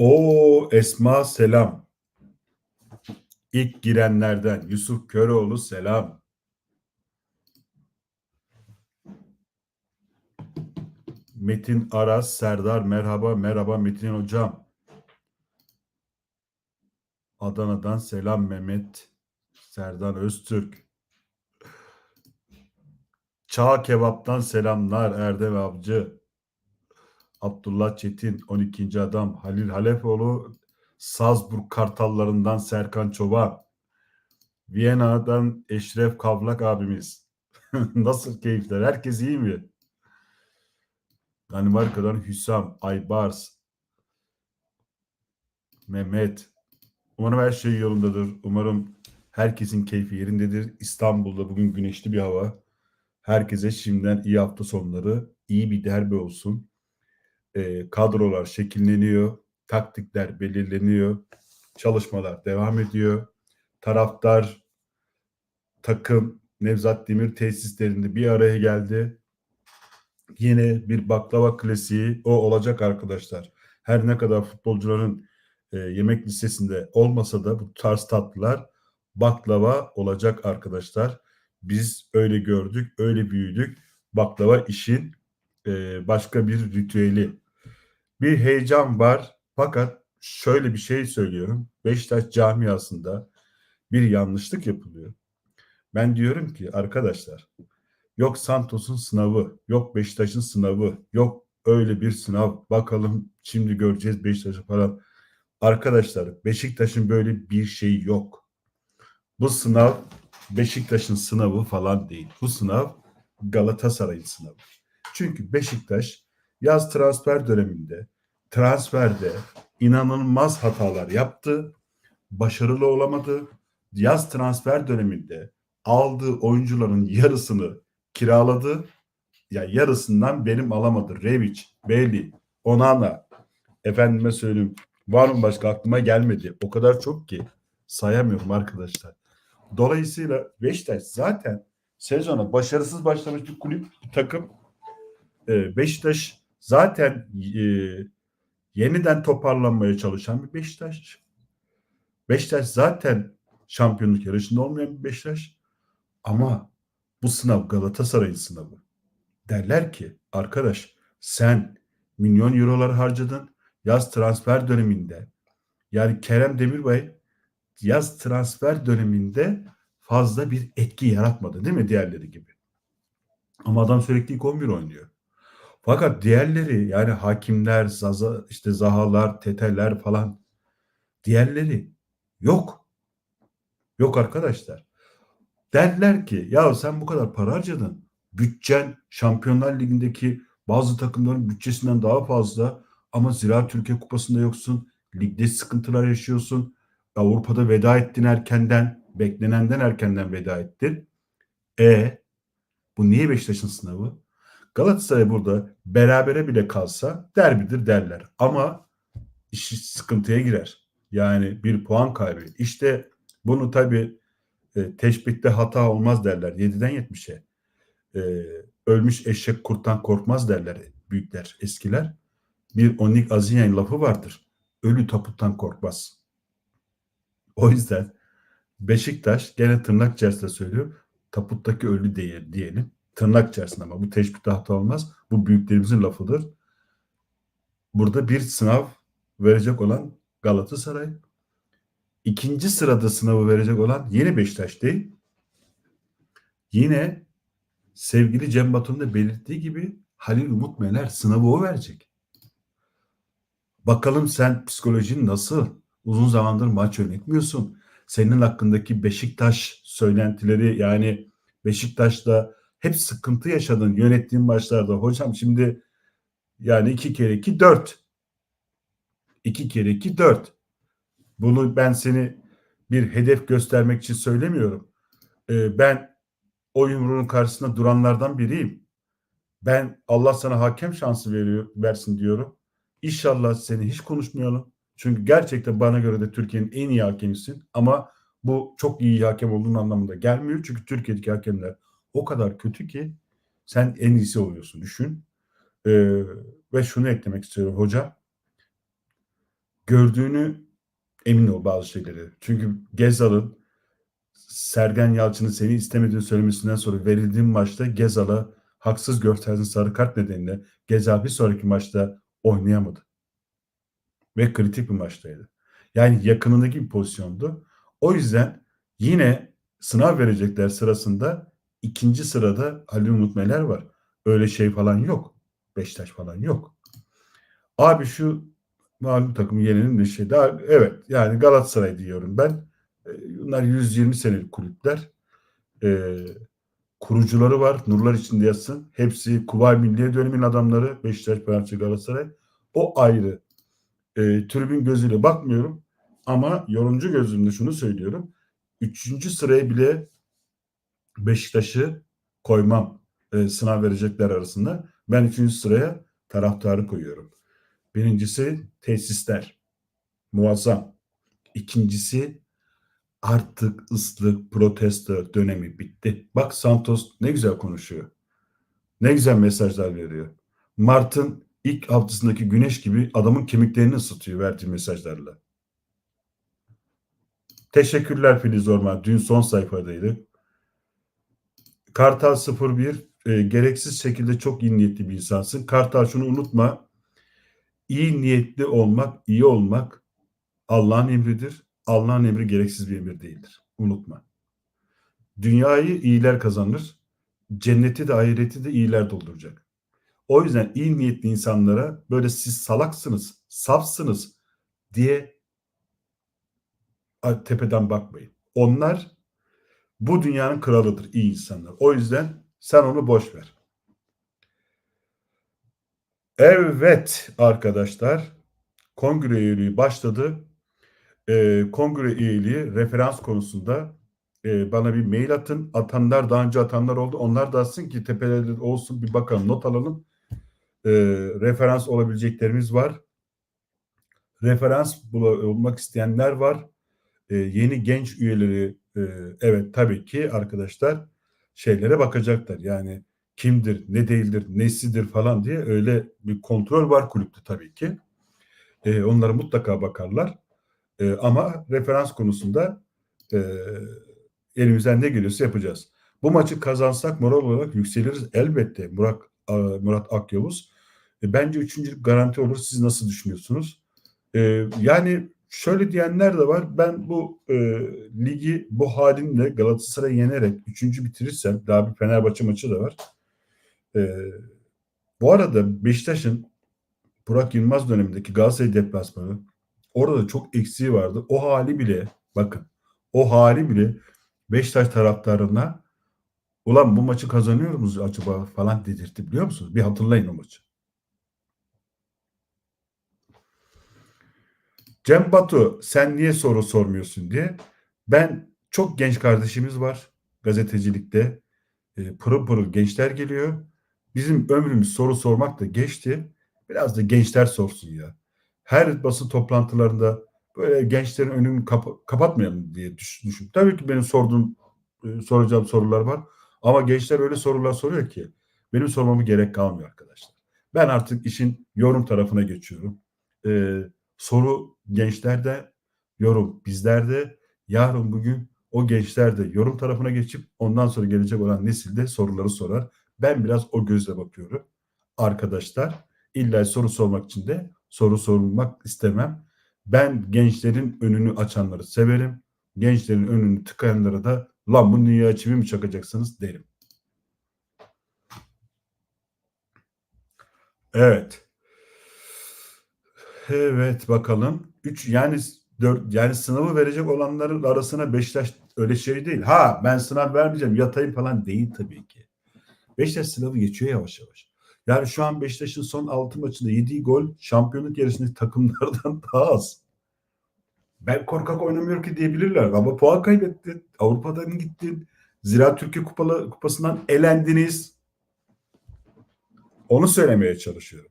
O Esma selam. İlk girenlerden Yusuf Köroğlu selam. Metin Aras, Serdar merhaba, merhaba Metin hocam. Adana'dan selam Mehmet. Serdar Öztürk. Çağ Kebap'tan selamlar Erdem Avcı. Abdullah Çetin 12. adam. Halil Halefoğlu Salzburg Kartallarından Serkan Çoban. Viyana'dan Eşref Kavlak abimiz. Nasıl keyifler? Herkes iyi mi? Danimarka'dan Hüsam, Aybars, Mehmet. Umarım her şey yolundadır. Umarım herkesin keyfi yerindedir. İstanbul'da bugün güneşli bir hava. Herkese şimdiden iyi hafta sonları, iyi bir derbi olsun. Ee, kadrolar şekilleniyor, taktikler belirleniyor, çalışmalar devam ediyor. Taraftar, takım, Nevzat Demir tesislerinde bir araya geldi. Yine bir baklava klasiği o olacak arkadaşlar. Her ne kadar futbolcuların e, yemek listesinde olmasa da bu tarz tatlılar baklava olacak arkadaşlar. Biz öyle gördük, öyle büyüdük. Baklava işin e, başka bir ritüeli. Bir heyecan var fakat şöyle bir şey söylüyorum. Beşiktaş camiasında bir yanlışlık yapılıyor. Ben diyorum ki arkadaşlar yok Santos'un sınavı, yok Beşiktaş'ın sınavı, yok öyle bir sınav. Bakalım şimdi göreceğiz Beşiktaş'ı falan. Arkadaşlar Beşiktaş'ın böyle bir şeyi yok. Bu sınav Beşiktaş'ın sınavı falan değil. Bu sınav Galatasaray'ın sınavı. Çünkü Beşiktaş yaz transfer döneminde transferde inanılmaz hatalar yaptı. Başarılı olamadı. Yaz transfer döneminde aldığı oyuncuların yarısını kiraladı. Ya yarısından benim alamadı. Revic, Bailey, Onana. Efendime söyleyeyim. Var mı başka aklıma gelmedi. O kadar çok ki sayamıyorum arkadaşlar. Dolayısıyla Beşiktaş zaten sezona başarısız başlamış bir kulüp, bir takım. Ee, Beşiktaş zaten e, yeniden toparlanmaya çalışan bir Beşiktaş. Beşiktaş zaten şampiyonluk yarışında olmayan bir Beşiktaş. Ama bu sınav Galatasaray'ın sınavı. Derler ki arkadaş sen milyon eurolar harcadın yaz transfer döneminde. Yani Kerem Demirbay yaz transfer döneminde fazla bir etki yaratmadı değil mi diğerleri gibi? Ama adam sürekli ilk 11 oynuyor. Fakat diğerleri yani hakimler, Zaza, işte Zahalar, Teteler falan diğerleri yok. Yok arkadaşlar. Derler ki ya sen bu kadar para harcadın. Bütçen Şampiyonlar Ligi'ndeki bazı takımların bütçesinden daha fazla ama Zira Türkiye Kupası'nda yoksun. Ligde sıkıntılar yaşıyorsun. Avrupa'da veda ettin erkenden. Beklenenden erkenden veda ettin. E bu niye Beşiktaş'ın sınavı? Galatasaray burada berabere bile kalsa derbidir derler. Ama iş sıkıntıya girer. Yani bir puan kaybı. İşte bunu tabii e, teşbihte hata olmaz derler. 7'den 70'e. E, ölmüş eşek kurttan korkmaz derler büyükler, eskiler. Bir Onik Azinyan lafı vardır. Ölü taputtan korkmaz. O yüzden Beşiktaş gene tırnak içerisinde söylüyor. Taputtaki ölü değil diyelim. Tırnak içerisinde ama bu teşbihte hata olmaz. Bu büyüklerimizin lafıdır. Burada bir sınav verecek olan Galatasaray. İkinci sırada sınavı verecek olan yeni Beşiktaş değil. Yine sevgili Cem Batu'nun da belirttiği gibi Halil Umut Meler sınavı o verecek. Bakalım sen psikolojin nasıl? Uzun zamandır maç yönetmiyorsun. Senin hakkındaki Beşiktaş söylentileri yani Beşiktaş'ta hep sıkıntı yaşadın yönettiğin maçlarda. Hocam şimdi yani iki kere iki dört. İki kere iki dört. Bunu ben seni bir hedef göstermek için söylemiyorum. Ee, ben o yumruğun karşısında duranlardan biriyim. Ben Allah sana hakem şansı veriyor, versin diyorum. İnşallah seni hiç konuşmayalım. Çünkü gerçekten bana göre de Türkiye'nin en iyi hakemisin. Ama bu çok iyi hakem olduğun anlamında gelmiyor. Çünkü Türkiye'deki hakemler o kadar kötü ki sen en iyisi oluyorsun düşün. Ee, ve şunu eklemek istiyorum hoca. gördüğünü emin ol bazı şeyleri. Çünkü Gezal'ın Sergen Yalçın'ın seni istemediğini söylemesinden sonra verildiğim maçta Gezal'a haksız gösterdiğin sarı kart nedeniyle Gezal bir sonraki maçta oynayamadı. Ve kritik bir maçtaydı. Yani yakınındaki bir pozisyondu. O yüzden yine sınav verecekler sırasında ikinci sırada Ali Umut Meler var. Öyle şey falan yok. Beşiktaş falan yok. Abi şu malum takımı yenelim de şey daha evet yani Galatasaray diyorum ben. E, Bunlar 120 senelik kulüpler. E, kurucuları var. Nurlar içinde yatsın. Hepsi Kubay Milliye dönemin adamları. Beşiktaş, Fenerbahçe, Galatasaray. O ayrı. E, tribün gözüyle bakmıyorum. Ama yorumcu gözümle şunu söylüyorum. Üçüncü sıraya bile Beşiktaş'ı koymam e, sınav verecekler arasında. Ben üçüncü sıraya taraftarı koyuyorum. Birincisi tesisler. Muazzam. İkincisi artık ıslık protesto dönemi bitti. Bak Santos ne güzel konuşuyor. Ne güzel mesajlar veriyor. Mart'ın ilk haftasındaki güneş gibi adamın kemiklerini ısıtıyor verdiği mesajlarla. Teşekkürler Filiz Orman. Dün son sayfadaydı. Kartal 01 e, gereksiz şekilde çok iyi niyetli bir insansın. Kartal şunu unutma. İyi niyetli olmak, iyi olmak Allah'ın emridir. Allah'ın emri gereksiz bir emir değildir. Unutma. Dünyayı iyiler kazanır. Cenneti de ahireti de iyiler dolduracak. O yüzden iyi niyetli insanlara böyle siz salaksınız, safsınız diye tepeden bakmayın. Onlar bu dünyanın kralıdır iyi insanlar. O yüzden sen onu boş ver. Evet arkadaşlar kongre üyeliği başladı. Ee, kongre üyeliği referans konusunda e, bana bir mail atın. Atanlar daha önce atanlar oldu. Onlar da atsın ki tepelerde olsun bir bakalım not alalım. Ee, referans olabileceklerimiz var. Referans olmak isteyenler var. Ee, yeni genç üyeleri e, evet tabii ki arkadaşlar şeylere bakacaklar. Yani kimdir, ne değildir, nesidir falan diye öyle bir kontrol var kulüpte tabii ki. E, onlara mutlaka bakarlar. E, ama referans konusunda e, elimizden ne geliyorsa yapacağız. Bu maçı kazansak moral olarak yükseliriz elbette Murat, Murat Akyavuz. E, bence üçüncü garanti olur. Siz nasıl düşünüyorsunuz? E, yani şöyle diyenler de var. Ben bu e, ligi bu halimle Galatasaray'ı yenerek üçüncü bitirirsem daha bir Fenerbahçe maçı da var. E, bu arada Beşiktaş'ın Burak Yılmaz dönemindeki Galatasaray deplasmanı orada çok eksiği vardı. O hali bile bakın o hali bile Beşiktaş taraftarına ulan bu maçı kazanıyor muyuz acaba falan dedirtti biliyor musunuz? Bir hatırlayın o maçı. Cem Batu sen niye soru sormuyorsun diye. Ben çok genç kardeşimiz var gazetecilikte. E, pırıl pırıl gençler geliyor. Bizim ömrümüz soru sormak da geçti. Biraz da gençler sorsun ya. Her basın toplantılarında böyle gençlerin önünü kap- kapatmayalım diye düşün. Tabii ki benim sorduğum e, soracağım sorular var. Ama gençler öyle sorular soruyor ki benim sormamı gerek kalmıyor arkadaşlar. Ben artık işin yorum tarafına geçiyorum. Ee, soru gençlerde, yorum bizlerde. Yarın bugün o gençler de yorum tarafına geçip ondan sonra gelecek olan nesilde soruları sorar. Ben biraz o gözle bakıyorum. Arkadaşlar illa soru sormak için de soru sormak istemem. Ben gençlerin önünü açanları severim. Gençlerin önünü tıkayanlara da lan bu dünya çivi mi çakacaksınız derim. Evet. Evet bakalım. 3 yani 4 yani sınavı verecek olanların arasına Beşiktaş öyle şey değil. Ha ben sınav vermeyeceğim yatayım falan değil tabii ki. Beşiktaş sınavı geçiyor yavaş yavaş. Yani şu an Beşiktaş'ın son 6 maçında yediği gol şampiyonluk yarışındaki takımlardan daha az. Ben korkak oynamıyor ki diyebilirler ama puan kaybettin. Avrupa'dan gittin. Ziraat Türkiye Kupalı, Kupası'ndan elendiniz. Onu söylemeye çalışıyorum.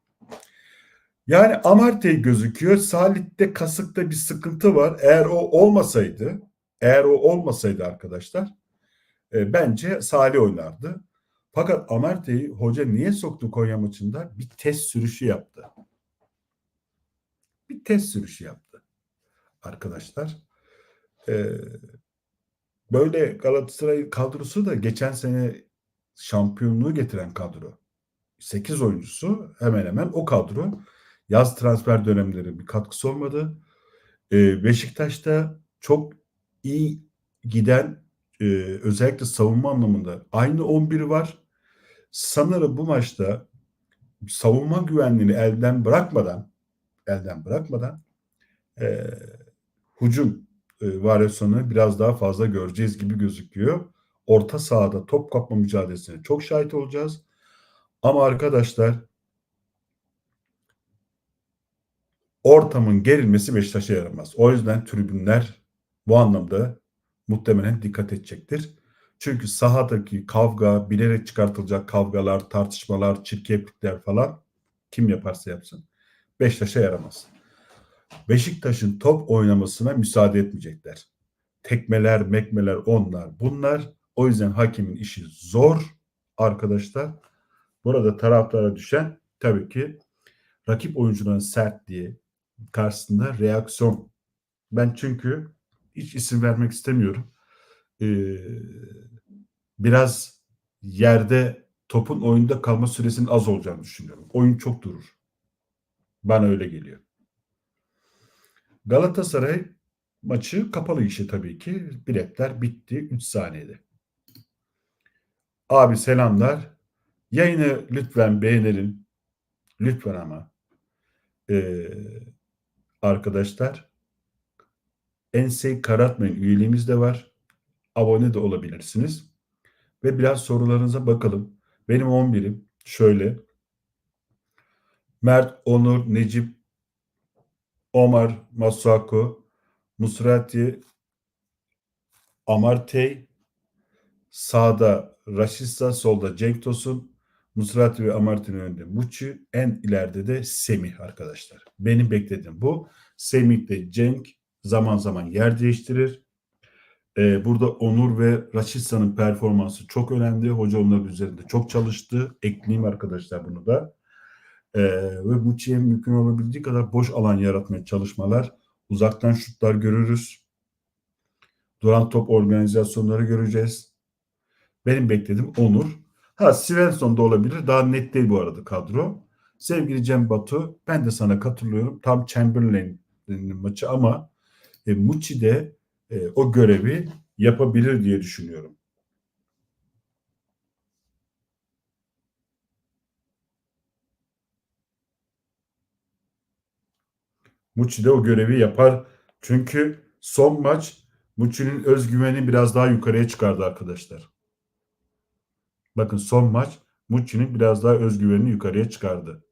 Yani Amartey gözüküyor. Salih'te kasıkta bir sıkıntı var. Eğer o olmasaydı, eğer o olmasaydı arkadaşlar e, bence Salih oynardı. Fakat Amartey'i hoca niye soktu Konya maçında? Bir test sürüşü yaptı. Bir test sürüşü yaptı. arkadaşlar. Ee, böyle Galatasaray kadrosu da geçen sene şampiyonluğu getiren kadro. 8 oyuncusu hemen hemen o kadro. Yaz transfer dönemleri bir katkısı olmadı. Ee, Beşiktaş'ta çok iyi giden e, özellikle savunma anlamında aynı 11 var. Sanırım bu maçta savunma güvenliğini elden bırakmadan elden bırakmadan e, hücum e, varyasyonunu biraz daha fazla göreceğiz gibi gözüküyor. Orta sahada top kapma mücadelesine çok şahit olacağız. Ama arkadaşlar ortamın gerilmesi Beşiktaş'a yaramaz. O yüzden tribünler bu anlamda muhtemelen dikkat edecektir. Çünkü sahadaki kavga, bilerek çıkartılacak kavgalar, tartışmalar, çirkeflikler falan kim yaparsa yapsın Beşiktaş'a yaramaz. Beşiktaş'ın top oynamasına müsaade etmeyecekler. Tekmeler, mekmeler onlar bunlar. O yüzden hakemin işi zor arkadaşlar. Burada taraftara düşen tabii ki rakip oyuncuların sertliği karşısında reaksiyon. Ben çünkü hiç isim vermek istemiyorum. Ee, biraz yerde topun oyunda kalma süresinin az olacağını düşünüyorum. Oyun çok durur. Bana öyle geliyor. Galatasaray maçı kapalı işi tabii ki. Biletler bitti 3 saniyede. Abi selamlar. Yayını lütfen beğenelim. Lütfen ama. Ee, arkadaşlar enseyi karartmayın üyeliğimiz de var. Abone de olabilirsiniz. Ve biraz sorularınıza bakalım. Benim 11'im şöyle. Mert, Onur, Necip, Omar, Masuako, Musrati, Amartey, sağda Raşista, solda Cenk Tosun, Musrati ve Amartey'in önünde Muçi, en ileride de Semih arkadaşlar. Benim beklediğim bu. Semih de Cenk zaman zaman yer değiştirir. Ee, burada Onur ve Raşista'nın performansı çok önemli. Hoca onların üzerinde çok çalıştı. Ekleyeyim arkadaşlar bunu da. Ee, ve Muçi'ye mümkün olabildiği kadar boş alan yaratmaya çalışmalar. Uzaktan şutlar görürüz. Duran top organizasyonları göreceğiz. Benim beklediğim Onur. Ha Svensson da olabilir. Daha net değil bu arada kadro. Sevgili Cem Batu ben de sana katılıyorum. Tam Chamberlain'in maçı ama e, Muçi de e, o görevi yapabilir diye düşünüyorum. Muçi de o görevi yapar. Çünkü son maç Muçi'nin özgüveni biraz daha yukarıya çıkardı arkadaşlar. Bakın son maç Muçi'nin biraz daha özgüvenini yukarıya çıkardı.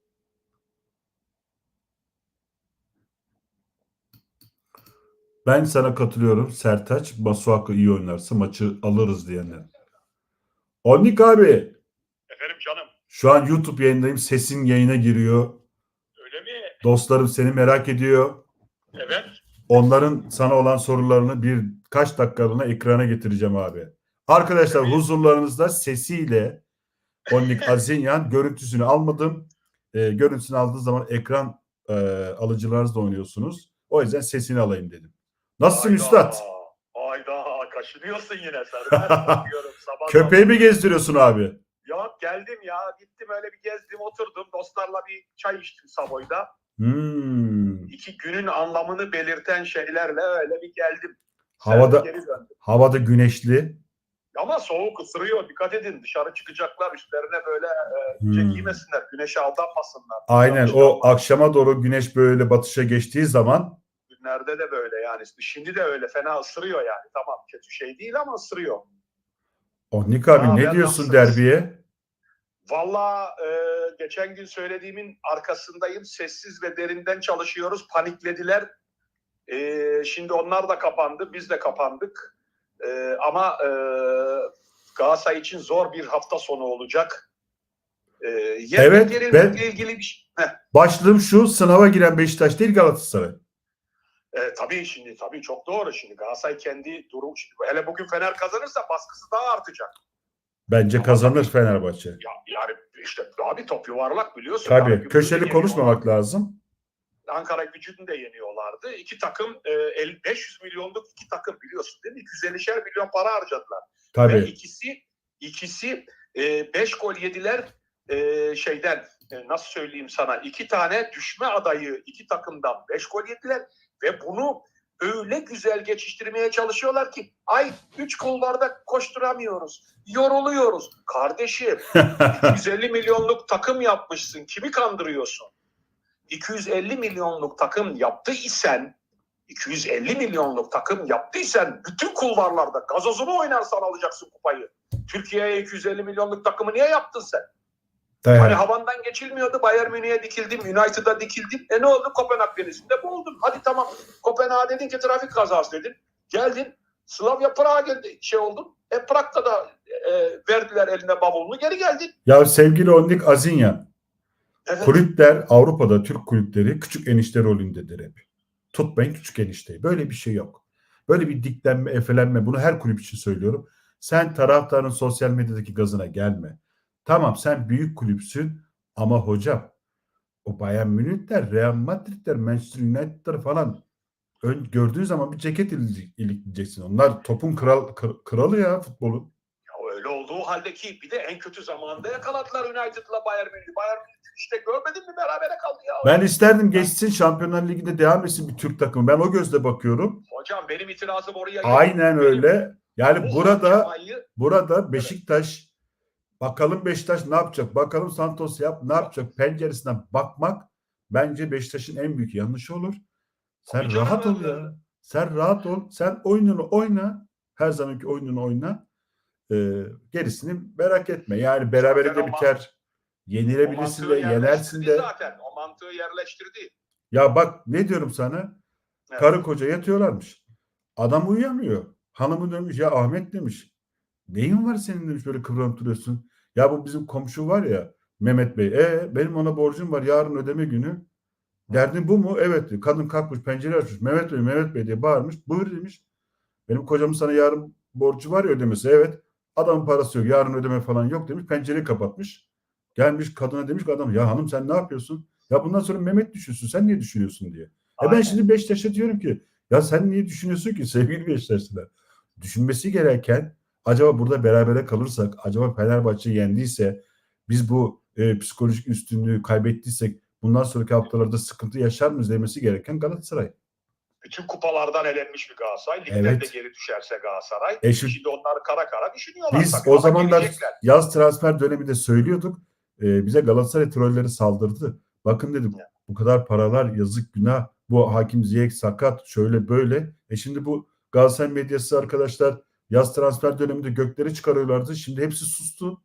Ben sana katılıyorum. Sertaç, Masuako iyi oynarsa maçı alırız diyenler. Onik abi Efendim canım şu an YouTube yayındayım. Sesin yayına giriyor. öyle mi? Dostlarım seni merak ediyor. Evet. Onların sana olan sorularını birkaç dakikalığına ekrana getireceğim abi. Arkadaşlar huzurlarınızda sesiyle Onik Azinyan görüntüsünü almadım. E, görüntüsünü aldığınız zaman ekran e, alıcılarınızla oynuyorsunuz. O yüzden sesini alayım dedim. Nasılsın Hayda, üstad? Hayda kaşınıyorsun yine sen. Sabah Köpeği mi gezdiriyorsun abi? Yok geldim ya gittim öyle bir gezdim oturdum dostlarla bir çay içtim Savoy'da. Hmm. İki günün anlamını belirten şeylerle öyle bir geldim. Havada havada güneşli. Ama soğuk ısırıyor dikkat edin dışarı çıkacaklar üstlerine böyle e, Hmm. giymesinler güneşe aldanmasınlar. Aynen o akşama doğru güneş böyle batışa geçtiği zaman günlerde de böyle yani. Şimdi de öyle fena ısırıyor yani. Tamam kötü şey değil ama ısırıyor. Onik abi Aa, ne diyorsun nasılsınız? derbiye? Valla e, geçen gün söylediğimin arkasındayım. Sessiz ve derinden çalışıyoruz. Paniklediler. E, şimdi onlar da kapandı. Biz de kapandık. E, ama e, Galatasaray için zor bir hafta sonu olacak. E, Evet, ben- ilgili bir şey. Heh, Başlığım şu sınava giren Beşiktaş değil Galatasaray. e, tabii şimdi tabii çok doğru. Şimdi Galatasaray kendi durum. Şimdi, hele bugün Fener kazanırsa baskısı daha artacak. Bence Ama kazanır tabii- Fenerbahçe. Ya yani işte abi top yuvarlak biliyorsun. Tabii Yani köşeli konuşmamak lazım. Ankara gücünü de yeniyorlardı. İki takım e, el- 500 milyonluk iki takım biliyorsun değil mi? 250'şer milyon para harcadılar. Ve Tabii. ikisi ikisi 5 gol yediler e, şeyden e, nasıl söyleyeyim sana iki tane düşme adayı iki takımdan 5 gol yediler ve bunu öyle güzel geçiştirmeye çalışıyorlar ki ay 3 kulvarda koşturamıyoruz. Yoruluyoruz. Kardeşim 250 milyonluk takım yapmışsın. Kimi kandırıyorsun? 250 milyonluk takım yaptıysan 250 milyonluk takım yaptıysan bütün kulvarlarda gazozunu oynarsan alacaksın kupayı. Türkiye'ye 250 milyonluk takımı niye yaptın sen? Hani Dayan. havandan geçilmiyordu. Bayern Münih'e dikildim, United'a dikildim. E ne oldu? Kopenhag denizinde boğuldun. Hadi tamam. Kopenhag dedin ki trafik kazası dedin. Geldin. Slavia Prag'a geldi, şey oldun. E Prag'da da e, verdiler eline bavulunu geri geldin. Ya sevgili Ondik Azinyan, Evet. kulüpler Avrupa'da Türk kulüpleri küçük enişte rolündedir hep. Tutmayın küçük enişteyi. Böyle bir şey yok. Böyle bir diklenme, efelenme. Bunu her kulüp için söylüyorum. Sen taraftarın sosyal medyadaki gazına gelme. Tamam sen büyük kulüpsün ama hocam o Bayern Münih'ler, Real Madrid'ler, Manchester United'ler falan ön, gördüğün zaman bir ceket ilik- ilikleyeceksin. Onlar topun kral, kır- kralı ya futbolun. Olduğu halde ki bir de en kötü zamanda yakaladılar United'la Bayern Münih. Bayern Münih işte görmedin mi berabere kaldı ya. Ben isterdim geçsin Şampiyonlar Ligi'nde devam etsin bir Türk takımı. Ben o gözle bakıyorum. Hocam benim itirazım oraya. Aynen öyle. Yani Bu burada burada Beşiktaş bakalım Beşiktaş ne yapacak? Bakalım Santos yap ne yapacak? Penceresinden bakmak bence Beşiktaş'ın en büyük yanlışı olur. Sen rahat ol ya. Sen rahat ol. Sen oyununu oyna. Her zamanki oyununu oyna. Ee, gerisini merak etme. Yani berabere de biter. Yenilebilirsin de, yenersin de. Zaten o mantığı yerleştirdi. Ya bak ne diyorum sana? Evet. Karı koca yatıyorlarmış. Adam uyuyamıyor. Hanımı demiş ya Ahmet demiş. Neyin var senin demiş böyle kıvranıp duruyorsun. Ya bu bizim komşu var ya Mehmet Bey. E benim ona borcum var yarın ödeme günü. Derdin bu mu? Evet. diyor. Kadın kalkmış pencere açmış. Mehmet Bey Mehmet Bey diye bağırmış. Buyur demiş. Benim kocamın sana yarın borcu var ya ödemesi. Evet. Adamın parası yok. Yarın ödeme falan yok demiş. Pencereyi kapatmış. Gelmiş kadına demiş ki adam ya hanım sen ne yapıyorsun? Ya bundan sonra Mehmet düşünsün. Sen niye düşünüyorsun diye. E ben şimdi Beşiktaş'a diyorum ki ya sen niye düşünüyorsun ki sevgili Beşiktaşlılar? Düşünmesi gereken acaba burada berabere kalırsak acaba Fenerbahçe yendiyse biz bu e, psikolojik üstünlüğü kaybettiysek bundan sonraki haftalarda sıkıntı yaşar mıyız demesi gereken Galatasaray. Bütün kupalardan elenmiş bir Galatasaray. Ligden Evet. de geri düşerse Galatasaray. E şu- Şimdi onlar kara kara düşünüyorlar. Biz o ama zamanlar gelecekler. yaz transfer döneminde söylüyorduk. E, bize Galatasaray trolleri saldırdı. Bakın dedik Ya. bu kadar paralar yazık günah. Bu hakim Ziyech sakat şöyle böyle. E şimdi bu Galatasaray medyası arkadaşlar yaz transfer döneminde gökleri çıkarıyorlardı. Şimdi hepsi sustu.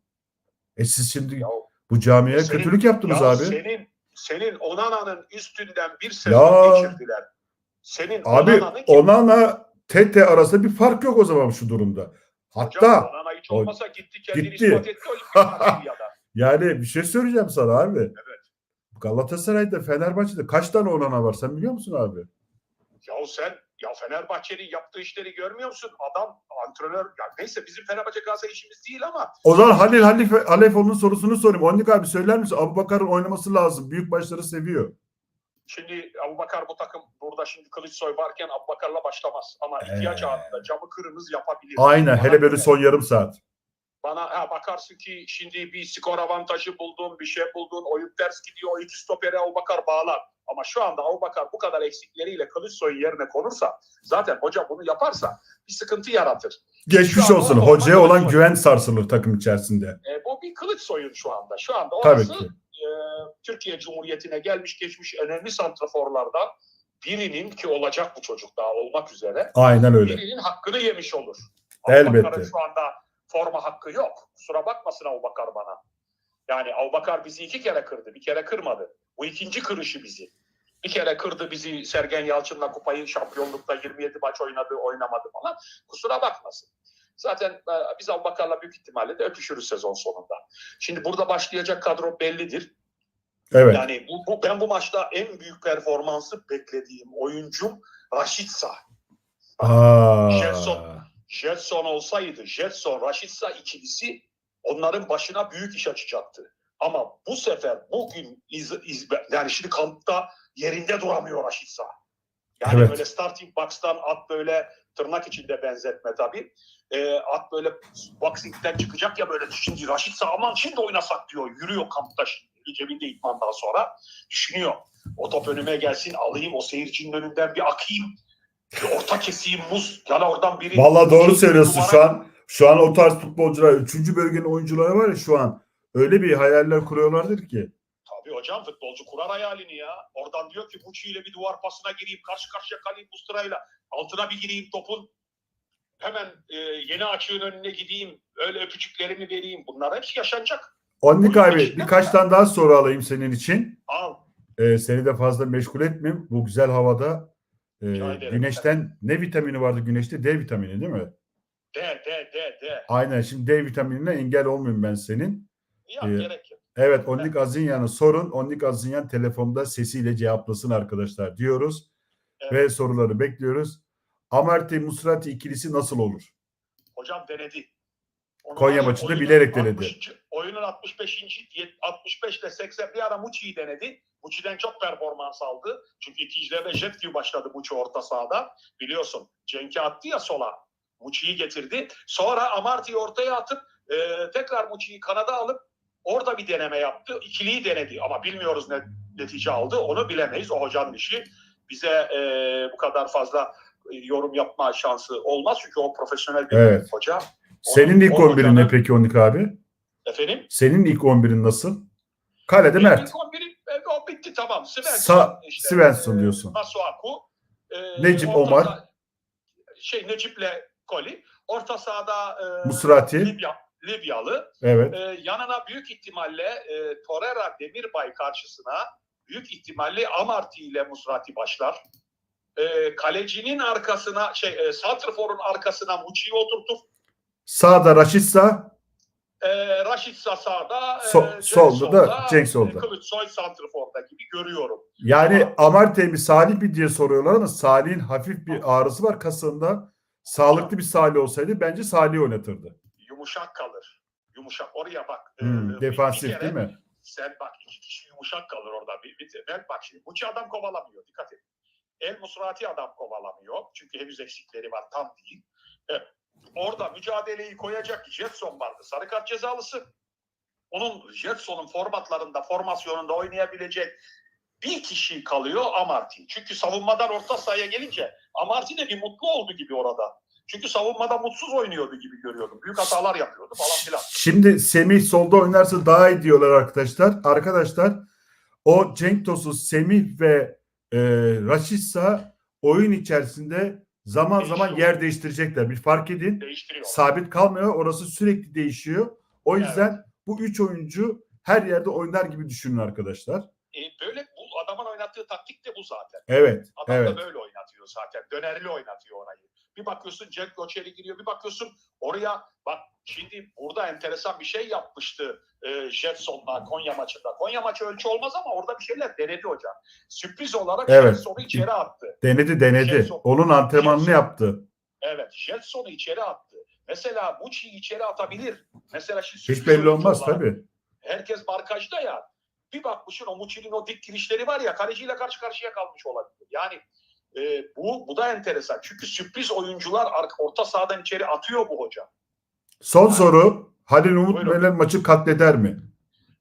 E siz şimdi Ya, bu camiye senin- kötülük yaptınız ya abi. senin senin Onana'nın üstünden bir sezon Ya. geçirdiler. Senin Abi Onana'nın Onana Tete arasında bir fark yok o zaman şu durumda. Hocam, Hatta Onana hiç olmasa gitti kendini gitti. ispat etti yani bir şey söyleyeceğim sana abi. Galatasaray'da Fenerbahçe'de kaç tane Onana var sen biliyor musun abi? Ya sen ya Fenerbahçe'nin yaptığı işleri görmüyor musun? Adam antrenör ya neyse bizim Fenerbahçe Galatasaray işimiz değil ama O zaman Halil Halif Alefoğlu'nun sorusunu sorayım. Ondik abi söyler misin? Abubakar'ın oynaması lazım. Büyük başları seviyor. Şimdi Abubakar bu takım burada şimdi Kılıçsoy varken Abubakar'la başlamaz. Ama ihtiyaç Ee. anında camı kırmızı yapabilir. Aynen. Bana Hele böyle son yarım saat. Bana ha, bakarsın ki şimdi bir skor avantajı buldun, bir şey buldun, oyun ters gidiyor, o iki stoperi Abubakar bağlar. Ama şu anda Abubakar bu kadar eksikleriyle Kılıçsoy'un yerine konursa zaten hoca bunu yaparsa bir sıkıntı yaratır. Geçmiş Şu olsun. Hocaya olan güven sarsılır takım içerisinde. E, bu bir Kılıçsoy'un şu anda. Şu anda Tabii orası ki. E, Türkiye Cumhuriyeti'ne gelmiş geçmiş önemli santraforlardan birinin ki olacak bu çocuk daha olmak üzere Aynen öyle. birinin hakkını yemiş olur. Elbette. Şu anda forma hakkı yok. Kusura bakmasın Abubakar bana. Yani Abubakar bizi iki kere kırdı. Bir kere kırmadı. Bu ikinci kırışı bizi. Bir kere kırdı bizi Sergen Yalçın'la kupayı şampiyonlukta 27 maç oynadı oynamadı falan. Kusura bakmasın. Zaten e, biz Abubakar'la büyük ihtimalle de öpüşürüz sezon sonunda. Şimdi burada başlayacak kadro bellidir. Evet. Yani bu, bu, ben bu maçta en büyük performansı beklediğim oyuncum Raşitsa. Aa. Jetson. Jetson olsaydı, Jetson, Raşitsa ikilisi onların başına büyük iş açacaktı. Ama bu sefer bugün iz, iz- yani şimdi kampta yerinde duramıyor Raşitsa. Yani Evet. böyle starting box'tan at böyle tırnak içinde benzetme tabii. Ee, at böyle boxing'den çıkacak ya böyle şimdi Raşitsa aman şimdi oynasak diyor. Yürüyor kampta şimdi cebinde idmandan sonra. Düşünüyor. O top önüme gelsin alayım o seyircinin önünden bir akayım. Bir orta keseyim muz. Yani oradan biri... Vallahi doğru söylüyorsun Numara- şu an. Şu an o tarz futbolcular 3. bölgenin oyuncuları var ya şu an öyle bir hayaller kuruyorlardır ki. Tabii hocam futbolcu kurar hayalini ya. Oradan diyor ki Muçi ile bir duvar pasına gireyim. Karşı karşıya kalayım Mustura'yla. Altına bir gireyim topun. Hemen e, yeni açığın önüne gideyim. Öyle öpücüklerimi vereyim. Bunlar hepsi yaşanacak. Oyun abi birkaç mi? tane daha soru alayım senin için. Al. Ee, seni de fazla meşgul etmeyeyim. Bu güzel havada e, güneşten ne vitamini vardı güneşte? D vitamini değil mi? De de de de. Aynen şimdi D vitaminine engel olmayayım ben senin. Ya Ee, gerek. Evet Onnik Azinyan'ı sorun. Onnik Azinyan telefonda sesiyle cevaplasın arkadaşlar diyoruz. Evet. Ve soruları bekliyoruz. Amartey Musrati ikilisi nasıl olur? Hocam denedi. Onu Konya maçında bilerek denedi. 60. oyunun 65. yet- 65 ile 80 bir ara Muçi'yi denedi. Muçi'den çok performans aldı. Çünkü ikincilerde jet gibi başladı Muçi orta sahada. Biliyorsun Cenk'i attı ya sola. Muçi'yi getirdi. Sonra Amarty'yi ortaya atıp e, tekrar Muçi'yi kanada alıp orada bir deneme yaptı. İkiliyi denedi ama bilmiyoruz ne netice aldı. Onu bilemeyiz. O hocanın işi. Bize e, bu kadar fazla e, yorum yapma şansı olmaz. Çünkü o profesyonel bir Evet. hoca. Senin ilk o 11'in ne hocanın- peki Onnik abi? Efendim? Senin ilk 11'in nasıl? Kalede Benim Mert. ilk 11'im, e, o bitti tamam. Svensson, Sa- Svensson e, diyorsun. Masuaku. e, Necip Omar. Şey Necip'le Koli. Orta sahada e, Musrati. Libya, Libyalı. Evet. E, yanına büyük ihtimalle e, Torreira Demirbay karşısına büyük ihtimalle Amarty ile Musrati başlar. E, kalecinin arkasına şey e, Santrfor'un arkasına Muçi'yi oturtur. Sağda Raşitsa, E, Raşit sağda, e, So- Cenk solda da Cenk solda. e, Kılıçsoy Santrfor'da gibi görüyorum. yani Ama- Amartey mi Salih mi diye soruyorlar ama Salih'in hafif bir ağrısı var kasında. Sağlıklı bir Salih olsaydı bence Salih oynatırdı. Yumuşak kalır. Yumuşak. Oraya bak. E, Hmm, bir defansif kere değil mi? Sen bak iki kişi yumuşak kalır orada. Bir, bir, ben bak şimdi Muçi adam kovalamıyor. Dikkat et. El Musrati adam kovalamıyor. Çünkü henüz eksikleri var. Tam değil. E, orada mücadeleyi koyacak Jetson vardı. Sarı kart cezalısı. Onun Jetson'un formatlarında, formasyonunda oynayabilecek bir kişi kalıyor Amarty. Çünkü savunmadan orta sahaya gelince Amarty de bir mutlu oldu gibi orada. Çünkü savunmada mutsuz oynuyordu gibi görüyordum. Büyük hatalar yapıyordu falan filan. Şimdi Semih solda oynarsa daha iyi diyorlar arkadaşlar. Arkadaşlar o Cenk Tosun, Semih ve e, Raşitsa oyun içerisinde zaman zaman yer değiştirecekler. Bir fark edin. Sabit kalmıyor. Orası sürekli değişiyor. O yüzden bu üç oyuncu her yerde oynar gibi düşünün arkadaşlar. E, böyle bu adamın oynattığı taktik de bu zaten. Evet, Adam evet. da böyle oynatıyor zaten. Dönerli oynatıyor orayı. Bir bakıyorsun Jack Loçeri giriyor. Bir bakıyorsun oraya bak şimdi burada enteresan bir şey yapmıştı e, Jetson'la Konya maçında. Konya maçı ölçü olmaz ama orada bir şeyler denedi hocam. Sürpriz olarak Evet. Jetson'u içeri attı. Denedi, denedi. Jetson. Onun antrenmanını Jetson. yaptı. Evet Jetson'u içeri attı. Mesela Muçi'yi içeri atabilir. Mesela şimdi Hiç belli olmaz olarak- tabii. Herkes markajda ya. Bir bakmışsın o Muçi'nin o dik girişleri var ya kaleciyle karşı karşıya kalmış olabilir. Yani e, bu bu da enteresan. Çünkü sürpriz oyuncular orta sahadan içeri atıyor bu hoca. Son soru. Halil Umut Buyurun. Meler maçı katleder mi?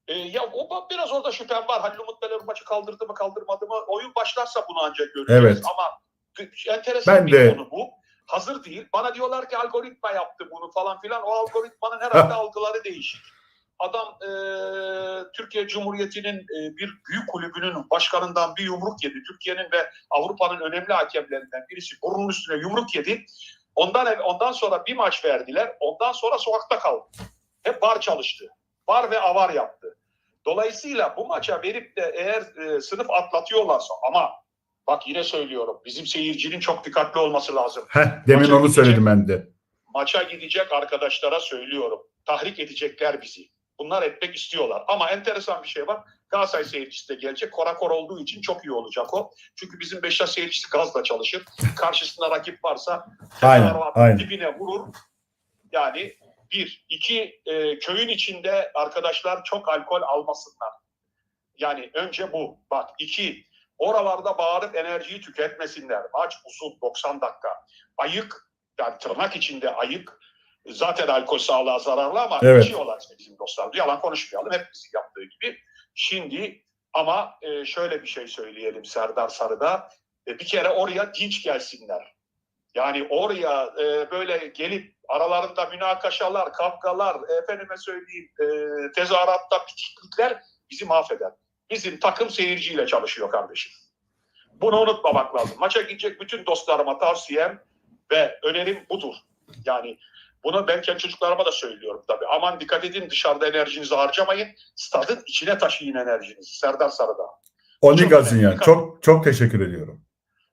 E, ya o biraz orada şüphem var. Halil Umut Beler maçı kaldırdı mı kaldırmadı mı? Oyun başlarsa bunu ancak göreceğiz. Evet. Ama enteresan Ben bir de- konu bu. Hazır değil. Bana diyorlar ki algoritma yaptı bunu falan filan. O algoritmanın herhalde algıları değişik. Adam e, Türkiye Cumhuriyeti'nin e, bir büyük kulübünün başkanından bir yumruk yedi. Türkiye'nin ve Avrupa'nın önemli hakemlerinden birisi burnunun üstüne yumruk yedi. Ondan ondan sonra bir maç verdiler. Ondan sonra sokakta kaldı. Hep bar çalıştı. Bar ve avar yaptı. Dolayısıyla bu maça verip de eğer e, sınıf atlatıyorlarsa ama bak yine söylüyorum bizim seyircinin çok dikkatli olması lazım. Heh, demin Maça onu gidecek. söyledim ben de. Maça gidecek arkadaşlara söylüyorum. Tahrik edecekler bizi. Bunlar etmek istiyorlar. Ama enteresan bir şey var. Galatasaray seyircisi de gelecek. Korakor olduğu için çok iyi olacak o. Çünkü bizim Beşiktaş seyircisi gazla çalışır. Karşısında rakip varsa Aynen, aynen. dibine vurur. Yani bir. iki e, köyün içinde arkadaşlar çok alkol almasınlar. Yani önce bu. Bak iki. Oralarda bağırıp enerjiyi tüketmesinler. Maç uzun 90 dakika. Ayık yani tırnak içinde ayık. Zaten alkol sağlığa zararlı ama Evet. içiyorlar işte bizim dostlar. Yalan konuşmayalım hepimizin yaptığı gibi. Şimdi ama e, şöyle bir şey söyleyelim Serdar Sarı'da. E, bir kere oraya dinç gelsinler. Yani oraya e, böyle gelip aralarında münakaşalar, kavgalar, efendime söyleyeyim e, tezahüratta bitiklikler bizi mahveder. Bizim takım seyirciyle çalışıyor kardeşim. Bunu unutmamak lazım. Maça gidecek bütün dostlarıma tavsiyem ve önerim budur. Yani bunu ben kendi çocuklarıma da söylüyorum tabii. Aman dikkat edin dışarıda enerjinizi harcamayın. Stadın içine taşıyın enerjinizi. Serdar Sarıdağ. Onigasın önemli. yani. Çok çok teşekkür ediyorum.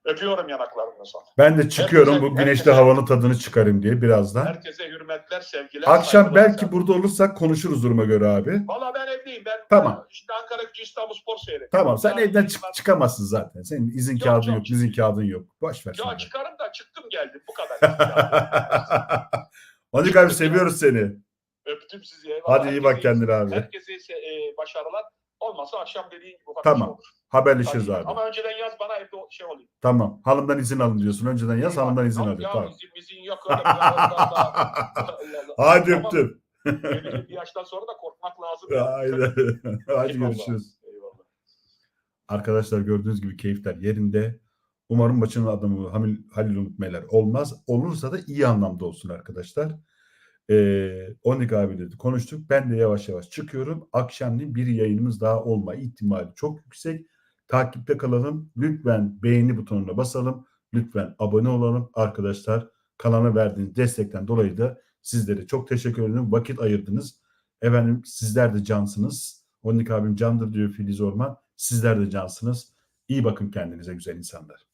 Öpüyorum yanaklarınızı. Ben de çıkıyorum Herkese- bu güneşli herkese- havanın tadını çıkarayım diye birazdan. Herkese hürmetler, sevgiler. Akşam belki efendim. burada olursak konuşuruz duruma göre abi. Valla ben evdeyim. Ben Tamam. işte Ankara Gücü İstanbul Spor seyrediyorum. Tamam sen Yani evden ben- çık çıkamazsın zaten. Senin izin Yok, kağıdın yok, izin kağıdın yok. Boş ver Ya sen. çıkarım da çıktım geldim. Bu kadar. Onik abi seviyoruz seni. Öptüm sizi. eyvallah. Hadi iyi bak kendine abi. Herkese e, başarılar. Olmasa akşam dediğin gibi Tamam. olur. Haberleşiriz abi. Ama önceden yaz bana evde şey olayım. Tamam. Hanımdan izin alın diyorsun. Önceden yaz hanımdan izin alıyor. Ya Tamam. izin, izin yok öyle. Hadi öptüm. bir yaştan sonra da korkmak lazım. Aynen. Hadi görüşürüz. Eyvallah. Arkadaşlar gördüğünüz gibi keyifler yerinde. Umarım maçın adamı Hamil, Halil Umut olmaz. Olursa da iyi anlamda olsun arkadaşlar. Ee, Onik abiyle de konuştuk. Ben de yavaş yavaş çıkıyorum. Akşamleyin bir yayınımız daha olma ihtimali çok yüksek. Takipte kalalım. Lütfen beğeni butonuna basalım. Lütfen abone olalım. Arkadaşlar kanala verdiğiniz destekten dolayı da sizlere çok teşekkür ederim. Vakit ayırdınız. Efendim sizler de cansınız. Onik abim candır diyor Filiz Orman. Sizler de cansınız. İyi bakın kendinize güzel insanlar.